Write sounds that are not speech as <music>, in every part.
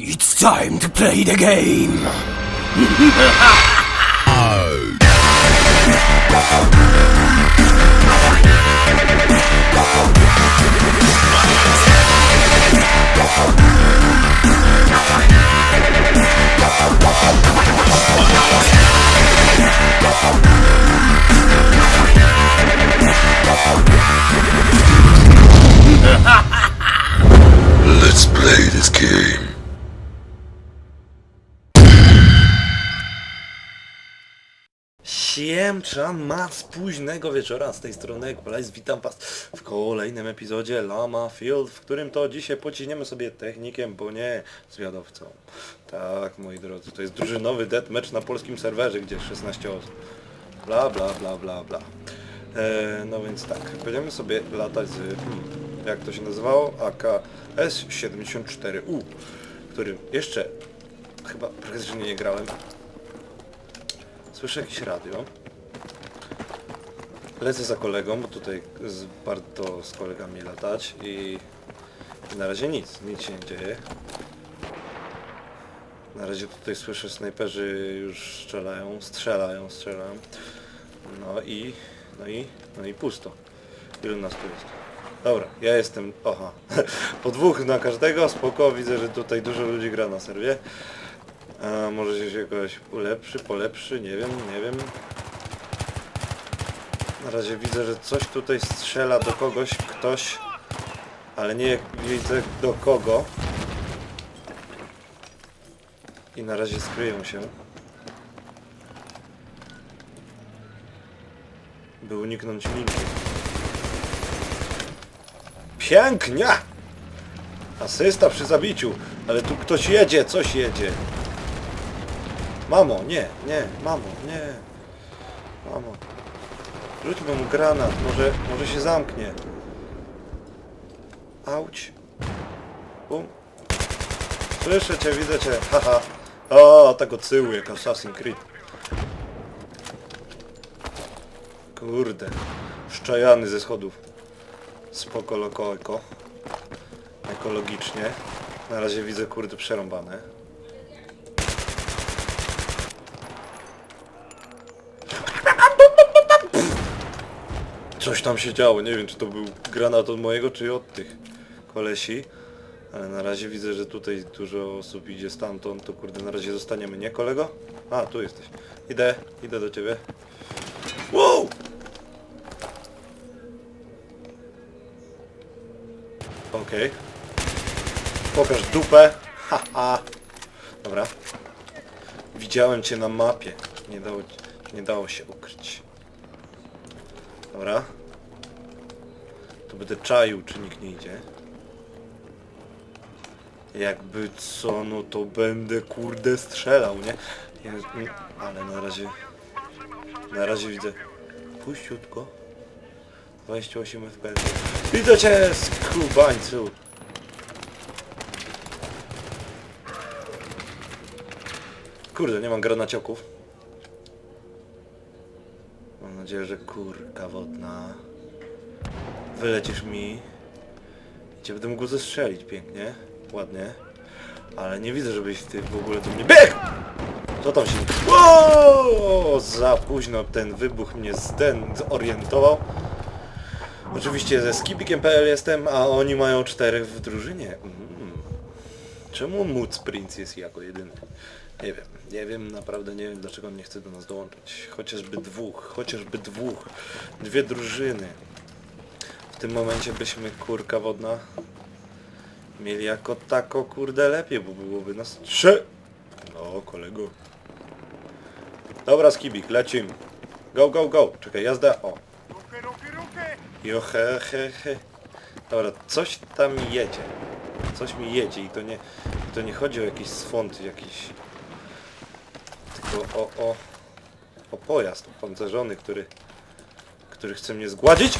It's time to play the game! Let's play this game. Siemcza ma z późnego wieczora z tej strony Equalize. Witam was w kolejnym epizodzie Lama Field, w którym to dzisiaj pociśniemy sobie technikiem, bo nie zwiadowcą. Tak, moi drodzy, to jest drużynowy deathmatch na polskim serwerze, gdzie 16 osób. Bla, bla, bla, bla, bla. E, no więc tak, będziemy sobie latać z, jak to się nazywało? AKS-74U, którym jeszcze chyba praktycznie nie grałem. Słyszę jakieś radio. Lecę za kolegą, bo tutaj z, warto z kolegami latać i, na razie nic, nic się nie dzieje. Na razie tutaj słyszę snajperzy już strzelają, strzelają, strzelają. No i, no i, no i pusto. Ilu nas tu jest? Dobra, ja jestem, oha, <laughs> po dwóch na każdego, spoko, widzę, że tutaj dużo ludzi gra na serwie. A może się jakoś ulepszy, polepszy, nie wiem, nie wiem. Na razie widzę, że coś tutaj strzela do kogoś, ktoś, ale nie widzę do kogo. I na razie skryją się. By uniknąć linki. Pięknie! Asysta przy zabiciu, ale tu ktoś jedzie, coś jedzie. Mamo, nie, nie, mamo, nie. Mamo. Rzućmy mu granat, może, może się zamknie. Auć. Bum. Słyszę cię, widzę cię, haha. O, od tyłu, jak Assassin's Creed. Kurde. Szczajany ze schodów. Spoko loko eko. Ekologicznie. Na razie widzę kurde przerąbane. Coś tam się działo, nie wiem czy to był granat od mojego czy od tych kolesi. Ale na razie widzę, że tutaj dużo osób idzie stamtąd, to kurde na razie zostaniemy, nie kolego? A, tu jesteś. Idę, idę do ciebie. Wow! Okej. Pokaż dupę. Haha. Dobra. Widziałem cię na mapie. Nie dało, nie dało się ukryć. Dobra. To będę czaił, czy nikt nie idzie. Jakby co, no to będę kurde strzelał, nie? Ja, mm, ale na razie... Na razie widzę... Puściutko. 28 FPS. Widzę cię, skubańcu! Kurde, nie mam granacioków. Mam nadzieję, że kurka wodna. Wylecisz mi. I cię będę mógł zestrzelić pięknie, ładnie. Ale nie widzę, żebyś ty w ogóle do mnie biegł! Co tam się... Wow! Za późno ten wybuch mnie zden zorientował. Oczywiście ze skipikiem.pl jestem, a oni mają czterech w drużynie. Mm. Czemu Móc Prince jest jako jedyny? Nie wiem, nie wiem, naprawdę nie wiem dlaczego on nie chce do nas dołączyć. Chociażby dwóch, chociażby dwóch. Dwie drużyny. W tym momencie byśmy kurka wodna mieli jako tako kurde lepiej, bo byłoby nas trzy. No kolego. Dobra skibik, lecimy. Go, go, go. Czekaj, jazda. O. Jo, he, he, he. Dobra, coś tam jedzie. Coś mi jedzie i to nie, to nie chodzi o jakiś swąd, jakiś... Tylko o, o, o pojazd opancerzony, który, który chce mnie zgładzić.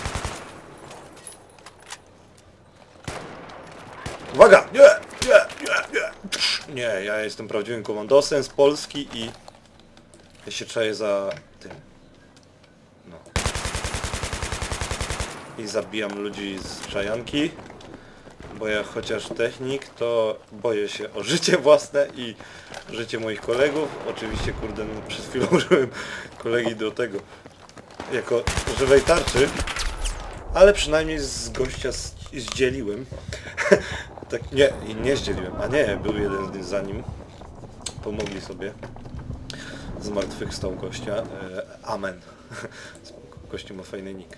Uwaga! Nie! Nie! Nie! Nie! Ja jestem prawdziwym komandosem z Polski i... Ja się czaję za tym. No. I zabijam ludzi z czajanki. Bo ja chociaż technik, to boję się o życie własne i życie moich kolegów. Oczywiście, kurde, no, przed chwilą <laughs> użyłem kolegi do tego jako żywej tarczy, ale przynajmniej z gościa zdzieliłem. <laughs> tak nie, nie zdzieliłem, a nie, był jeden za nim. Pomogli sobie. Zmartwychwstał gościa. E, amen. <laughs> Gościu ma fajny nick.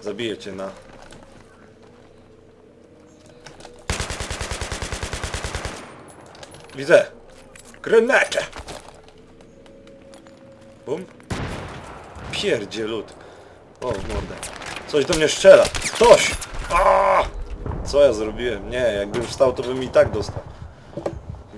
Zabiję cię na... Widzę! Granatę! Bum. Pierdzie lód. O, mordę. Coś do mnie strzela. Ktoś! Co ja zrobiłem? Nie, jakbym wstał, to bym i tak dostał.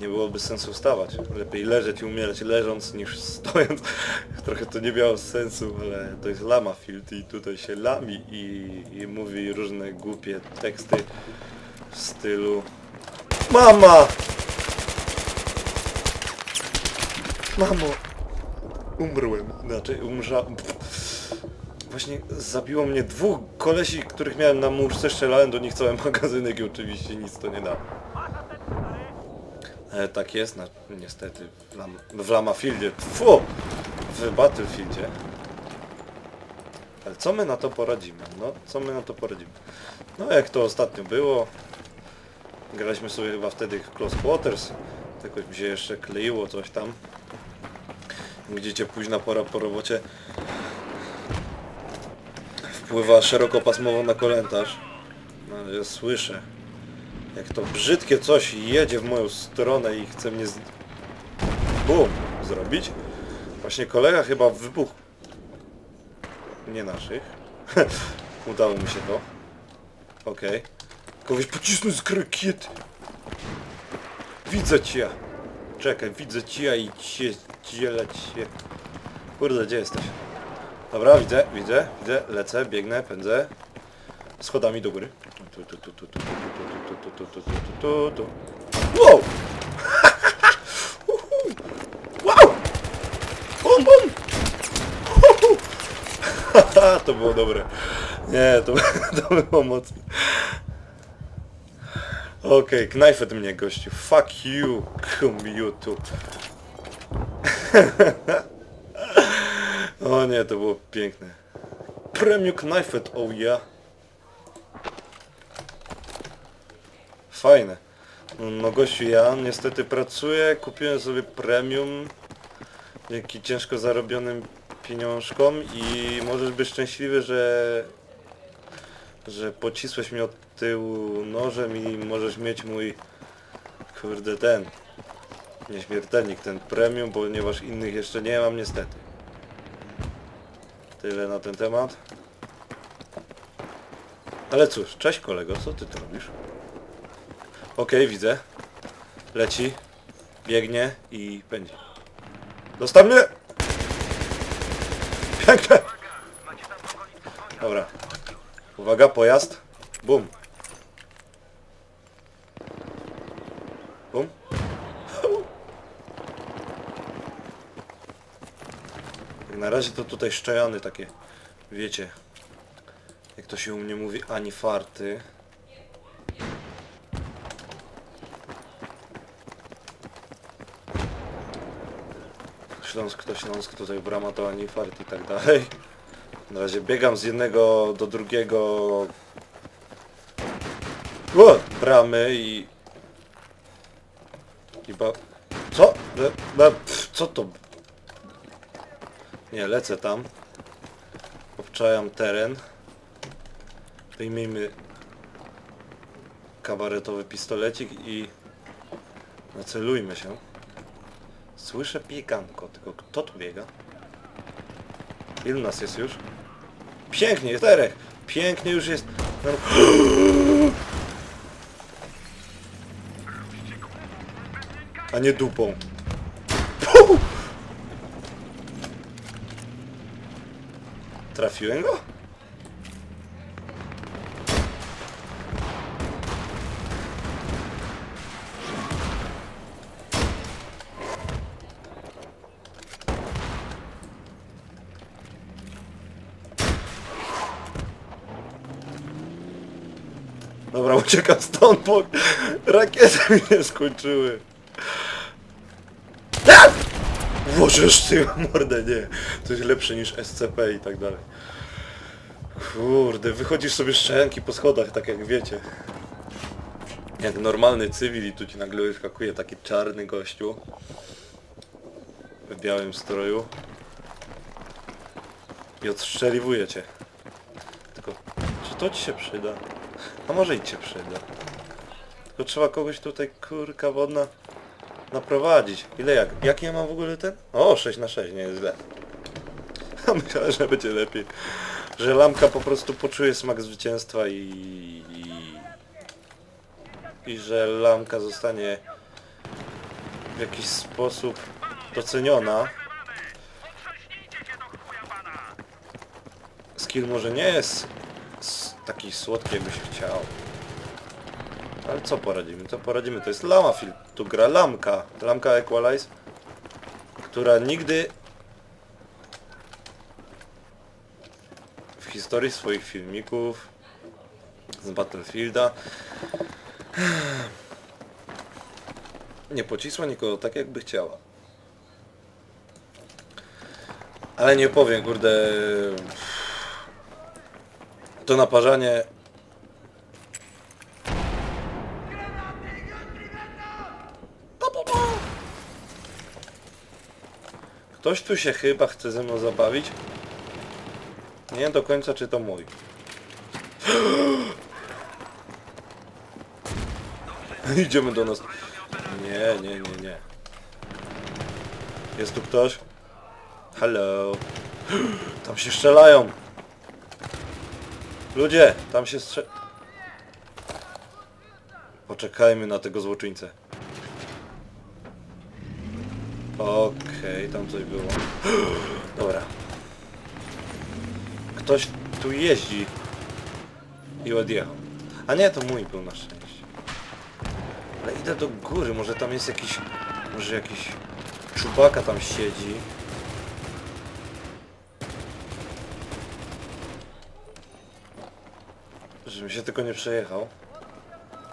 Nie byłoby sensu wstawać. Lepiej leżeć i umierać leżąc niż stojąc. <laughs> Trochę to nie miało sensu, ale to jest lama field i tutaj się lami i, i mówi różne głupie teksty w stylu Mama! Mamo! Umrłem. Znaczy umrza... <laughs> Właśnie zabiło mnie dwóch kolesi, których miałem na muszce, strzelałem do nich cały <laughs> magazynek i oczywiście nic to nie dało. E, tak jest, na, niestety, w, Lam, w Lamafieldzie, fu, w Battlefieldzie. Ale co my na to poradzimy? No, co my na to poradzimy? No, jak to ostatnio było, graliśmy sobie chyba wtedy w Close Quarters, jakoś mi się jeszcze kleiło coś tam. Widzicie, późna pora po robocie wpływa szerokopasmowo na komentarz. No, ja słyszę, jak to brzydkie coś jedzie w moją stronę i chce mnie z... Bum! Zrobić. Właśnie kolega chyba wybuchł. Nie naszych. <laughs> Udało mi się to. Okej. Kogoś pocisnąć z krakiety. Widzę cię. Czekaj, widzę cię i cię dzielę cię. Kurde, gdzie jesteś? Dobra, widzę, widzę, widzę, lecę, biegnę, pędzę. Schodami do góry. Wow! Wow! Bum, bum! To było dobre. Nie, to, to było mocne. Okej, okay, knifet mnie gościu. Fuck you, come you too. O nie, to było piękne. Premium knifet, oh yeah. Fajne. No gościu, ja niestety pracuję, kupiłem sobie premium dzięki ciężko zarobionym pieniążkom i możesz być szczęśliwy, że że pocisłeś mnie od tyłu nożem i możesz mieć mój kurde ten nieśmiertelnik, ten premium, ponieważ innych jeszcze nie mam niestety. Tyle na ten temat. Ale cóż, cześć kolego, co ty tu robisz? Okej, widzę. Leci, biegnie i pędzi. Dostaw mnie! <laughs> Piękne! Dobra. Uwaga, pojazd. Bum. Razie to tutaj szczejany takie, wiecie, jak to się u mnie mówi, ani farty. Śląsk to Śląsk, tutaj brama to ani fart i tak dalej. Na razie biegam z jednego do drugiego o, bramy i... I ba... Co? Be, be, pff, co to? Nie, lecę tam. Obczajam teren. Wyjmijmy kabaretowy pistolecik i nacelujmy się. Słyszę bieganko, tylko kto tu biega? Ilu nas jest już? Pięknie, czterech! Pięknie już jest... A nie dupą. Trafiłem go? Dobra, <laughs> uciekam stąd, bo rakiety mi się skończyły. A! Włożysz ty mordę, nie. Coś lepsze niż SCP i tak dalej. Kurde, wychodzisz sobie z szczęki po schodach, tak jak wiecie. Jak normalny cywil i tu ci nagle wyskakuje taki czarny gościu. W białym stroju. I odstrzeliwuje cię. Tylko, czy to ci się przyda? A może i ci się przyda. Tylko trzeba kogoś tutaj, kurka wodna, naprowadzić. Ile jak? Jaki ja mam w ogóle ten? O, 6 na 6, nie jest źle. <laughs> Myślałem, że będzie lepiej. Że Lamka po prostu poczuje smak zwycięstwa i... i, i że Lamka zostanie w jakiś sposób doceniona. Skill może nie jest taki słodki, jakby się chciał. Ale co poradzimy? Co poradzimy? To jest Lama film. Tu gra Lamka. Lamka Equalize. Która nigdy w historii swoich filmików z Battlefielda nie pocisła nikogo tak jakby chciała. Ale nie powiem, kurde... To naparzanie... Ktoś tu się chyba chce ze mną zabawić. Nie do końca czy to mój. <gasps> Idziemy do nas. Nie, nie, nie, nie. Jest tu ktoś? Hello. <gasps> Tam się strzelają. Ludzie, tam się strze... Poczekajmy na tego złoczyńcę. Okej, tam coś było. <gasps> Dobra. Ktoś tu jeździ. I odjechał. A nie, to mój był na szczęście. Ale idę do góry, może tam jest jakiś... Może jakiś... Czubaka tam siedzi. Żebym się tylko nie przejechał.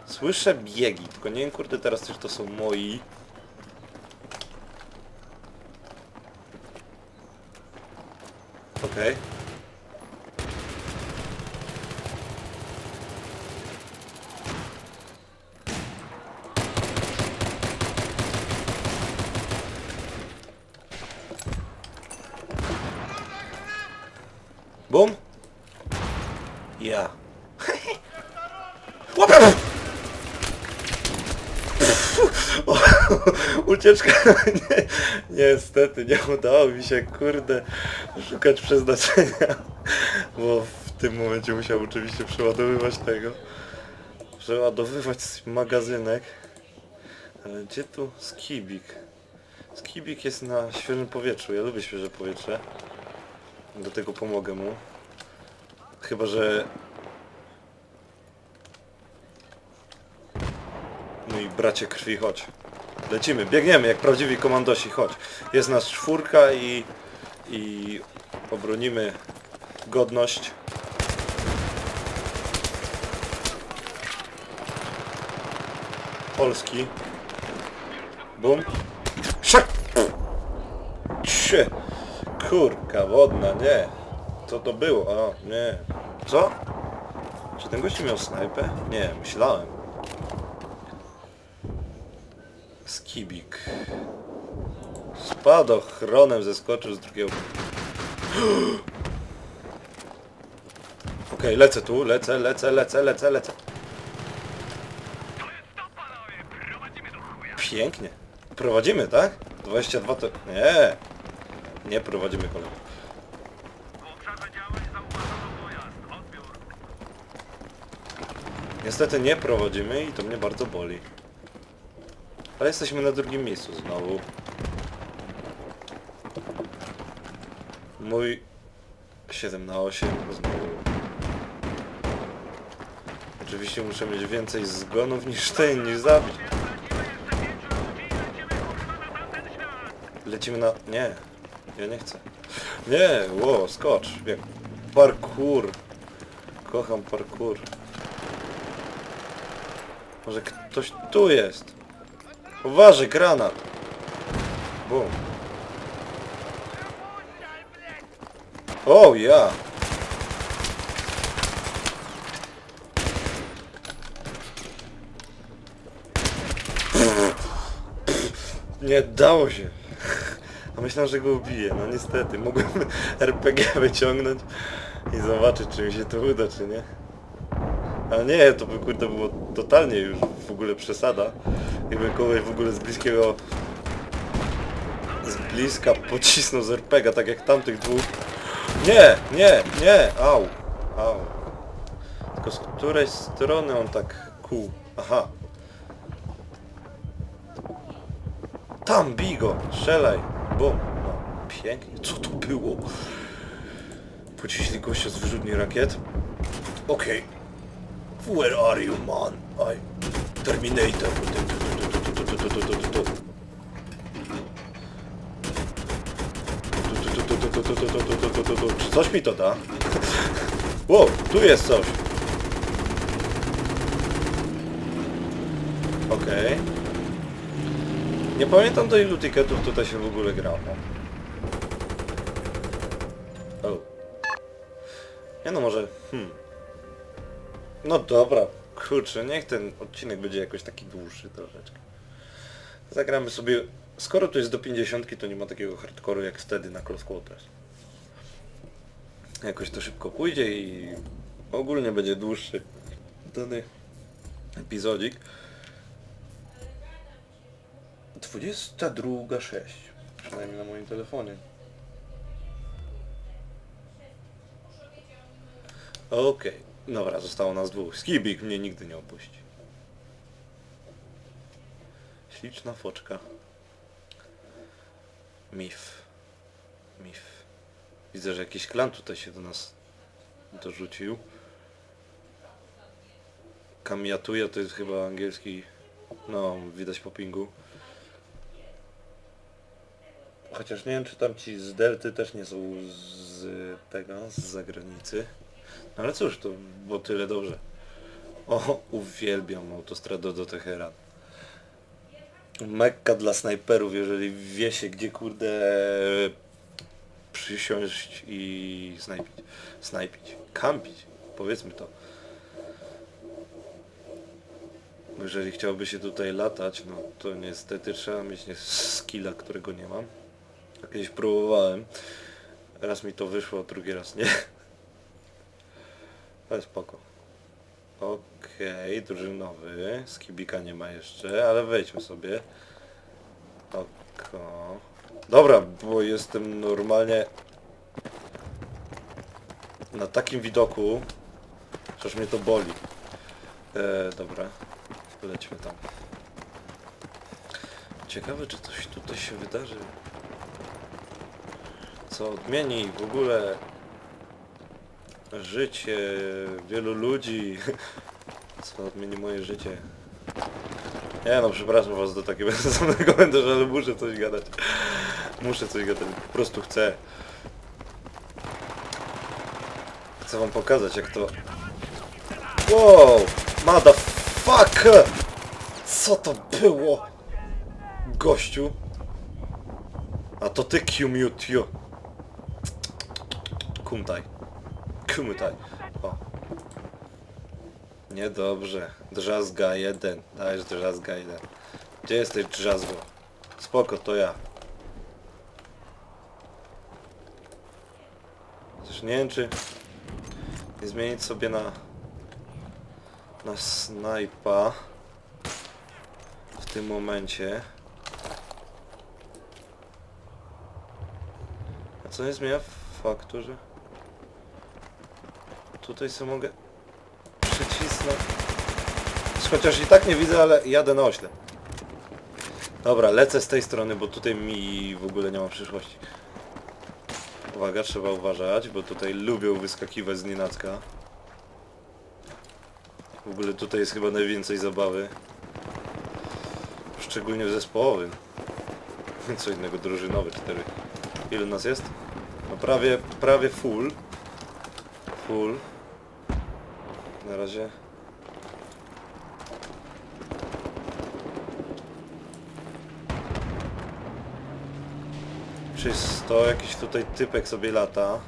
Słyszę biegi, tylko nie wiem kurde teraz czy to są moi. Okej. Bum. Ja. <laughs> Łapę! <laughs> Ucieczka, <laughs> nie, niestety nie udało mi się, kurde, szukać przeznaczenia, <laughs> bo w tym momencie musiał oczywiście przeładowywać tego, przeładowywać magazynek, ale gdzie tu skibik? Skibik jest na świeżym powietrzu, ja lubię świeże powietrze, dlatego pomogę mu, chyba że Mój bracie krwi, chodź. Lecimy, biegniemy jak prawdziwi komandosi, chodź. Jest nas czwórka i... i obronimy godność. Polski. Bum. Cie! Kurka wodna, nie. Co to było? O, nie. Co? Czy ten gościu miał snajpę? Nie, myślałem. Skibik. Spadochronem zeskoczył z drugiego... <gasps> Okej, lecę tu, lecę, lecę, lecę, lecę, lecę. Pięknie. Prowadzimy, tak? 22 to... Nie. Nie prowadzimy kolego. Niestety nie prowadzimy i to mnie bardzo boli. Ale jesteśmy na drugim miejscu znowu. Mój 7 na 8 znowu. Oczywiście muszę mieć więcej zgonów niż ten, niż zabić. Lecimy na... Nie. Ja nie chcę. Nie, ło, skocz. Bieg. Parkour. Kocham parkour. Może ktoś tu jest. Uważaj, granat. Bum. O, ja. Nie dało się. A myślałem, że go ubiję. No niestety, mogłem <laughs> RPG wyciągnąć i zobaczyć, czy mi się to uda, czy nie. A nie, to by kurde było totalnie już w ogóle przesada. Jakby kogoś w ogóle z bliskiego... Z bliska pocisnął z RPGa, tak jak tamtych dwóch. Nie, nie, nie, au, au. Tylko z której strony on tak kół? Aha. Tam, bij go, strzelaj. Bum. No, pięknie. Co to było? Pociśnij gościa z wyrzutni rakiet. Okej. Where are you, man? I... Terminator. Czy coś mi to da? Wow, tu jest coś. Okej. Nie pamiętam do ilu tiketów tutaj się w ogóle grało. O. Nie no może... Hmm. No dobra, kurczę, niech ten odcinek będzie jakoś taki dłuższy troszeczkę. Zagramy sobie... Skoro to jest do 50, to nie ma takiego hardcore'u jak wtedy na Close Quarters. Jakoś to szybko pójdzie i ogólnie będzie dłuższy dany epizodzik. 22.06 Przynajmniej na moim telefonie. Okej, dobra, zostało nas dwóch. Skibik mnie nigdy nie opuści. Śliczna foczka. Mif. Mif. Widzę, że jakiś klan tutaj się do nas dorzucił. Kamiatuja to jest chyba angielski... No, widać po pingu. Chociaż nie wiem, czy tam ci z Delty też nie są z tego, z zagranicy. No ale cóż, to było tyle dobrze. O, uwielbiam autostradę do Teheran. Mekka dla snajperów, jeżeli wie się gdzie kurde przysiąść i snajpić. Snajpić. Kampić. Powiedzmy to. Bo Jeżeli chciałby się tutaj latać, no to niestety trzeba mieć skilla, którego nie mam. Kiedyś próbowałem. Raz mi to wyszło, drugi raz nie. <laughs> Ale spoko. Okej, drużynowy. Skibika nie ma jeszcze, ale wejdźmy sobie. Oko. Dobra, bo jestem normalnie na takim widoku, że mnie to boli. E, dobra, lećmy tam. Ciekawe, czy coś tutaj się wydarzy. Co odmieni w ogóle życie wielu ludzi. <laughs> Co odmieni moje życie. Nie no, przepraszam was do takiego <laughs> samego komentarza, ale muszę coś gadać. Muszę coś gadać, po prostu chcę. Chcę wam pokazać jak to... Wow! Motherfucker! Co to było? Gościu? A to ty Kyumyutio. Kumtaj. Kumtaj. Niedobrze. Drzazga jeden. Dajesz drzazga jeden. Gdzie jesteś drzazgo? Spoko, to ja. Chociaż nie wiem czy... Nie zmienić sobie na... Na snajpa. W tym momencie. A co nie zmienia faktu, że... Tutaj sobie mogę. Chociaż i tak nie widzę, ale jadę na ośle. Dobra, lecę z tej strony, bo tutaj mi w ogóle nie ma przyszłości. Uwaga, trzeba uważać, bo tutaj lubią wyskakiwać z nienacka. W ogóle tutaj jest chyba najwięcej zabawy. Szczególnie w zespołowym. Co innego drużynowy, cztery. Ile nas jest? No prawie, prawie full. Full. Na razie. Czy jest to jakiś tutaj typek sobie lata?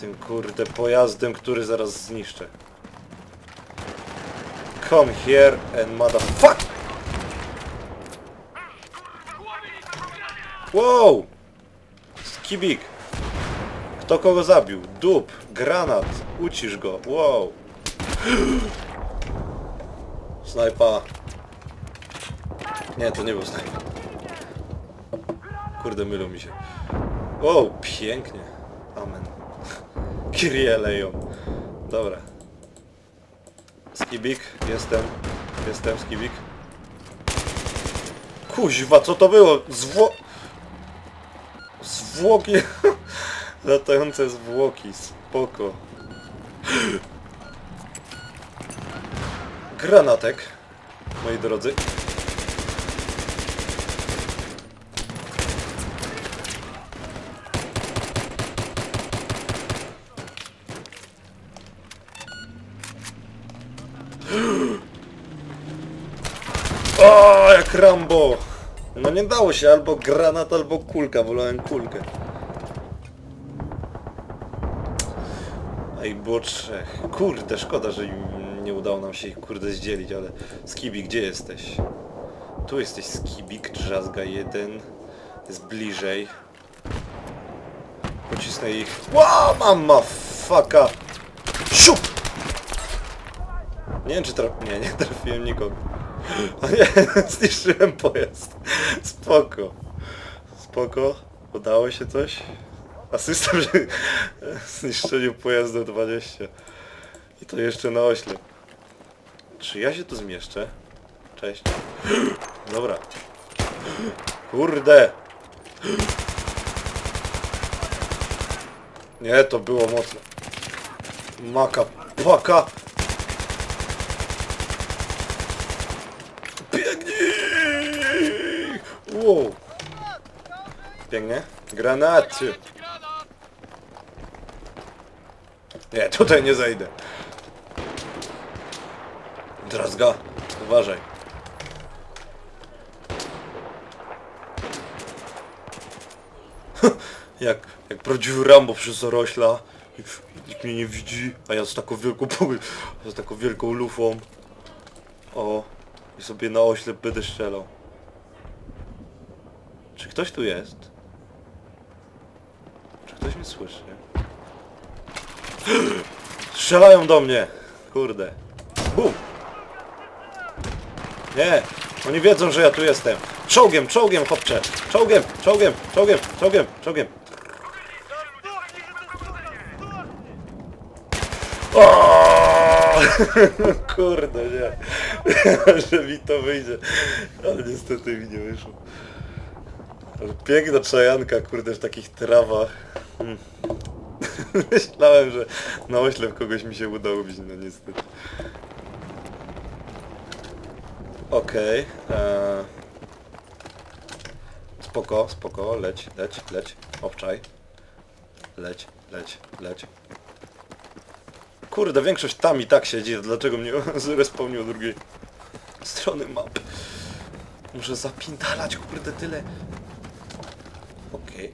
Tym kurde pojazdem, który zaraz zniszczę. Come here and motherfuck! Wow! Skibik! Kto kogo zabił? Dup! Granat! Ucisz go! Wow! <gasps> Snajpa! Nie, to nie był snajpa. Kurde, mylą mi się. Wow, pięknie. Amen. <laughs> Kyrie elejon. Dobra. Skibik, jestem. Jestem, Skibik. Kuźwa, co to było? Zwłoki... <laughs> Latające zwłoki, spoko. <gasps> Granatek, moi drodzy. O, jak Rambo! No nie dało się, albo granat, albo kulka, wolałem kulkę. Ich było trzech. Kurde, szkoda, że nie udało nam się ich kurde zdzielić, ale... Skibi, gdzie jesteś? Tu jesteś Skibik, drzazga jeden. Jest bliżej. Pocisnę ich. Ła, mama, faka! Siup! Nie wiem czy traf... Nie, nie <laughs> trafiłem nikogo. O nie, <laughs> zniszczyłem pojazd. Spoko. Spoko. Udało się coś? Asysta <laughs> przy zniszczeniu pojazdu 20. I to jeszcze na ośle. Czy ja się tu zmieszczę? Cześć. <gasps> Dobra. Kurde! Nie, to było mocne. Maka, paka! Wow. Pięknie. Granaty. Nie, tutaj nie zejdę. Drazga, uważaj. <laughs> jak, jak prawdziwy Rambo przez zarośla. Nikt mnie nie widzi, a ja z taką wielką <laughs> z taką wielką lufą. O, i sobie na oślep będę strzelał. Ktoś tu jest? Czy ktoś mnie słyszy? <gasps> Strzelają do mnie! Kurde. Bum! Nie! Oni wiedzą, że ja tu jestem. Czołgiem, czołgiem, chłopcze! Czołgiem, czołgiem, czołgiem, czołgiem, czołgiem. O! <laughs> Kurde, nie. <laughs> że mi to wyjdzie. Ale niestety mi nie wyszło. Piękna czajanka, kurde, w takich trawach. Hmm. <laughs> Myślałem, że na oślep kogoś mi się uda ubić, no niestety. Okej. eee. Spoko, spoko, leć, leć, leć. Obczaj. Leć, leć, leć. Kurde, większość tam i tak siedzi, dlaczego mnie <laughs> zrespawnił drugiej strony mapy. Muszę zapindalać, kurde, tyle. Okej.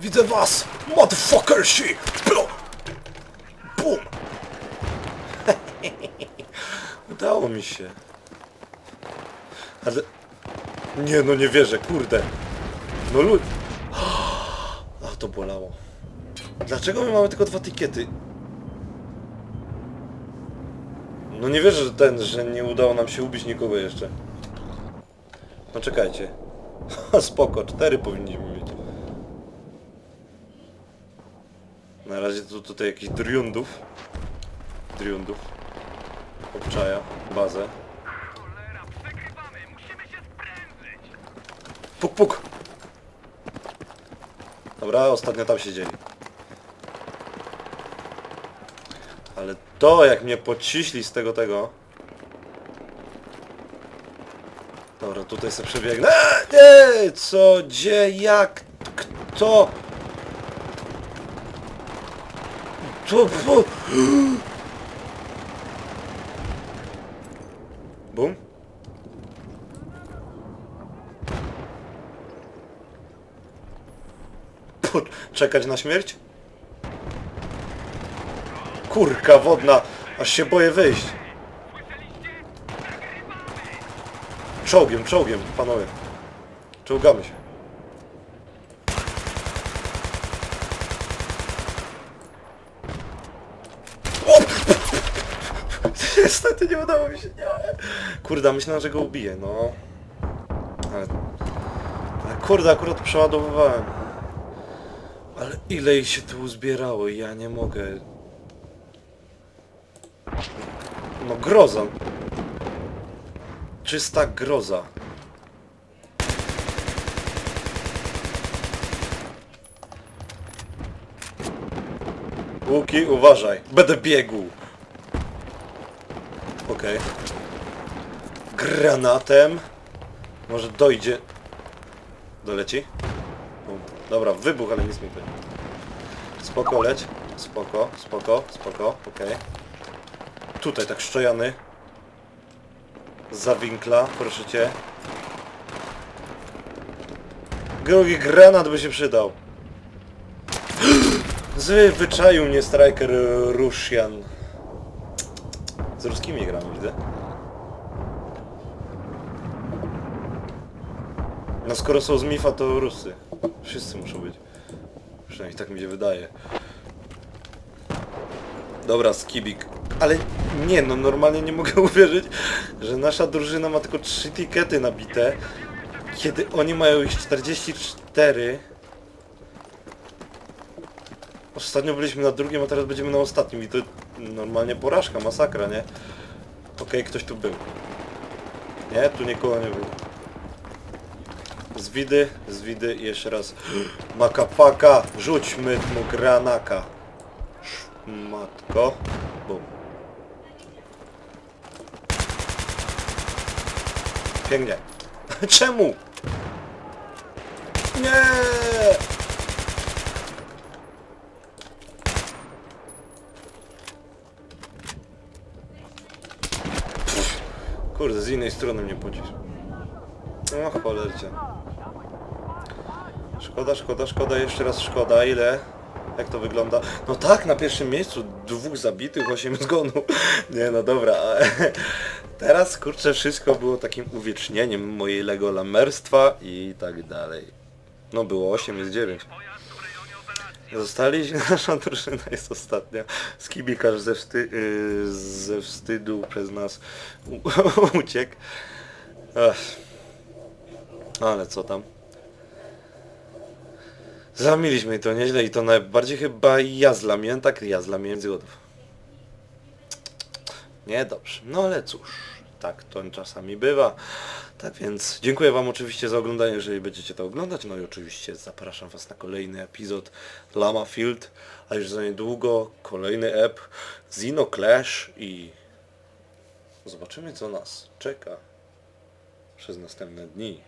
Widzę was! Motherfuckersi! Bro! Bum! <laughs> Udało mi się. Ale... Nie, no nie wierzę, kurde. No lud... <gasps> A, to bolało. Dlaczego my mamy tylko dwa tykiety? No nie wierzę, że ten, że nie udało nam się ubić nikogo jeszcze. No czekajcie. <laughs> Spoko, cztery powinniśmy mieć. Na razie tu tutaj jakichś driundów. Driundów. Obczaja, bazę. Puk, puk! Dobra, ostatnio tam siedzieli. Ale to jak mnie pociśli z tego tego... tutaj sobie przebiegnę. E, nie, co, gdzie, jak, kto? Tu, pu. Bum. Czekać na śmierć? Kurka wodna, aż się boję wyjść. Czołgiem, czołgiem, panowie. Czołgamy się. O! <laughs> Niestety nie udało mi się. Nie. Kurde, myślałem, że go ubiję, no. Ale... Ale kurde, akurat przeładowywałem. Ale ile ich się tu uzbierało, ja nie mogę. No groza. Czysta groza. Łuki, uważaj. Będę biegł. Okej. Granatem. Może dojdzie. Doleci? Bum. Dobra, wybuch, ale nic mi będzie. Spoko, leć. Spoko, spoko, spoko, okej. Tutaj tak szczojany. Za winkla, proszę cię. Drugi granat by się przydał. <gasps> Zwyczaił mnie striker Russian. Z ruskimi gramy, widzę. No skoro są z Mifa, to Rusy. Wszyscy muszą być. Przynajmniej tak mi się wydaje. Dobra, Skibik. Ale nie, no normalnie nie mogę <laughs> uwierzyć, że nasza drużyna ma tylko 3 tikety nabite, kiedy oni mają ich 44. Ostatnio byliśmy na drugim, a teraz będziemy na ostatnim i to normalnie porażka, masakra, nie? Okej, ktoś tu był. Nie, tu nikogo nie było. Z widy, z widy i jeszcze raz. <gasps> Makapaka, rzućmy mu granaka. Matko. Pięknie. <laughs> Czemu? Nie! Kurde, z innej strony mnie pocisz. O cholercie. Szkoda, szkoda, szkoda, jeszcze raz szkoda. Ile? Jak to wygląda? No tak, na pierwszym miejscu dwóch zabitych, osiem zgonów. <laughs> Nie, no dobra. Teraz, kurczę, wszystko było takim uwiecznieniem mojej legolamerstwa i tak dalej. No było 8, jest 9. Zostali, <laughs> nasza drużyna jest ostatnia. Skibikarz ze, wsty, yy, ze wstydu przez nas <laughs> uciekł. Ech. Ale co tam? Zlamiliśmy to nieźle i to najbardziej chyba ja zlamiłem, tak ja zlamiłem zgodów. Nie dobrze, no ale cóż, tak to czasami bywa. Tak więc dziękuję Wam oczywiście za oglądanie, jeżeli będziecie to oglądać. No i oczywiście zapraszam Was na kolejny epizod Lama Field, a już za niedługo kolejny ep Zino Clash i zobaczymy co nas czeka przez następne dni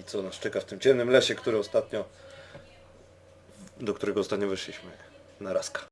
i co nas czeka w tym ciemnym lesie, który ostatnio do którego ostatnio wyszliśmy. Na razka.